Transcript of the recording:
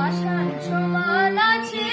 পাষাণ সমান আছে।